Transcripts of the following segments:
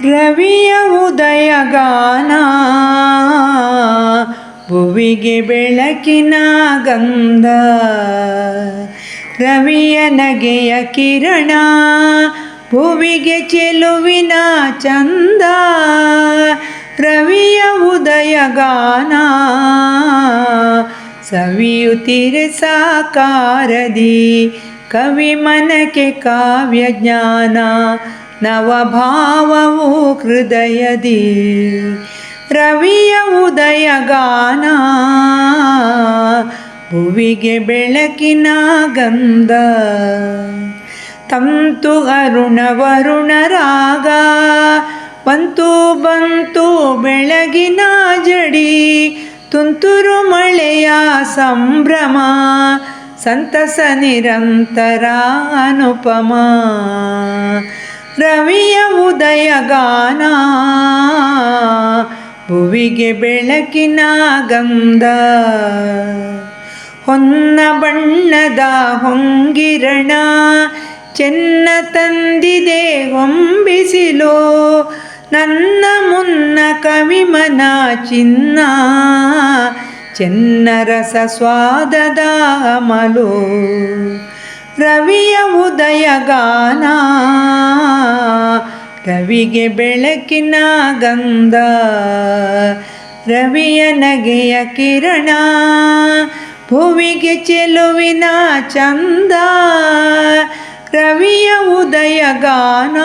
ರವಿಯ ಉದಯಗಾನ ಭುವಿಗೆ ಬೆಳಕಿನ ಗಂಧ. ರವಿಯ ನಗೆಯ ಕಿರಣ. ಭುವಿಗೆ ಚೆಲುವಿನ ಚಂದ. ರವಿಯ ಉದಯಗಾನ ಸವಿಯುತ್ತಿರೆ ಸಾಕಾರದಿ. ಕವಿ ಮನಕ್ಕೆ ಕಾವ್ಯ ಜ್ಞಾನ ನವಭಾವವು ಹೃದಯದಿ. ರವಿಯ ಉದಯ ಗಾನ ಭುವಿಗೆ ಬೆಳಕಿನ ಗಂಧ. ತಂತು ಅರುಣ ವರುಣ ರಾಗ ಬಂತು ಬಂತು ಬೆಳಗಿನ ಜಡಿ ತುಂತುರು ಮಳೆಯ ಸಂಭ್ರಮ ಸಂತಸ ನಿರಂತರ ಅನುಪಮ ರವಿಯ ಉದಯಗಾನ ಭುವಿಗೆ ಬೆಳಕಿನ ಗಂಧ. ಹೊನ್ನ ಬಣ್ಣದ ಹೊಂಗಿರಣ. ಚೆನ್ನ ತಂದಿದೆ ಹೊಂಬಿಸಿಲೋ. ನನ್ನ ಮುನ್ನ ಕವಿಮನ ಚಿನ್ನ. ಚೆನ್ನರಸ ಸ್ವಾದದ ಅಮಲು ರವಿಯ ಉದಯ ಗಾನ. ರವಿಗೆ ಬೆಳಕಿನ ಗಂಧ. ರವಿಯ ನಗೆಯ ಕಿರಣ. ಭುವಿಗೆ ಚೆಲುವಿನ ಚಂದ. ರವಿಯ ಉದಯ ಗಾನ.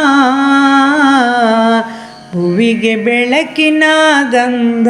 ಭುವಿಗೆ ಬೆಳಕಿನ ಗಂಧ.